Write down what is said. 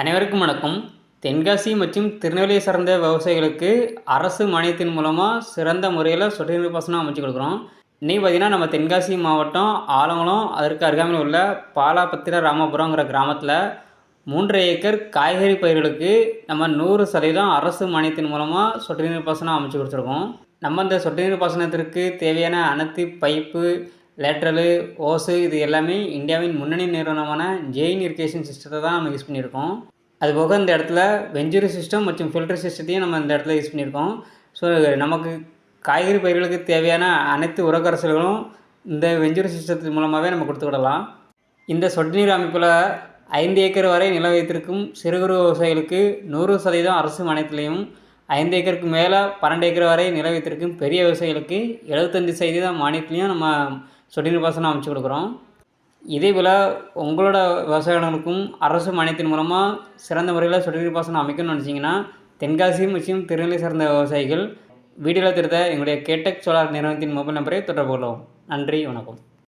அனைவருக்கும் வணக்கம். தென்காசி மற்றும் திருநெல்வேலியை சார்ந்த விவசாயிகளுக்கு அரசு மானியத்தின் மூலமாக சிறந்த முறையில் சொட்டு நீர் பாசனம் அமைச்சு கொடுக்குறோம். இன்றைக்கி பார்த்திங்கன்னா நம்ம தென்காசி மாவட்டம் ஆலங்குளம் அதற்கு அருகாமையில் உள்ள பாலாபத்திர ராமபுரங்கிற கிராமத்தில் மூன்று ஏக்கர் காய்கறி பயிர்களுக்கு நம்ம நூறு சதவீதம் அரசு மானியத்தின் மூலமாக சொட்டு நீர் பாசனம் அமைச்சு கொடுத்துருக்கோம். நம்ம இந்த சொட்டு நீர் பாசனத்திற்கு தேவையான அனைத்து பைப்பு லேட்ரலு ஓஸு இது எல்லாமே இந்தியாவின் முன்னணி நிறுவனமான ஜெயின் இரிகேஷன் சிஸ்டத்தை தான் நம்ம யூஸ் பண்ணியிருக்கோம். அதுபோக இந்த இடத்துல வெஞ்சூரி சிஸ்டம் மற்றும் ஃபில்டர் சிஸ்டத்தையும் நம்ம இந்த இடத்துல யூஸ் பண்ணியிருக்கோம். ஸோ நமக்கு காய்கறி பயிர்களுக்கு தேவையான அனைத்து உரக்கரசல்களும் இந்த வெஞ்சூரி சிஸ்டத்தின் மூலமாகவே நம்ம கொடுத்து விடலாம். இந்த சொட்டு நீர் அமைப்பில் ஐந்து ஏக்கர் வரை நில வைத்திருக்கும் சிறு குறு விவசாயிகளுக்கு நூறு சதவீதம் அரசு மானியத்திலையும் ஐந்து ஏக்கருக்கு மேலே பன்னெண்டு ஏக்கர் வரை நில வைத்திருக்கும் பெரிய விவசாயிகளுக்கு எழுபத்தஞ்சு சதவீதம் மானியத்திலையும் நம்ம சொட்டு நீர் பாசனம் அமைச்சு கொடுக்குறோம். இதே போல் உங்களோட விவசாயிகளுக்கும் அரசு மானியத்தின் மூலமாக சிறந்த முறையில் சொட்டு நீர் பாசனம் அமைக்கணும்னு நினச்சிங்கன்னா தென்காசி மற்றும் திருநெல்வேலி சார்ந்த விவசாயிகள் வீடியோவில் திருத்த எங்களுடைய கேட்டக் சோலார் நிறுவனத்தின் மொபைல் நம்பரை தொடர்பு கொள்ளவும். நன்றி வணக்கம்.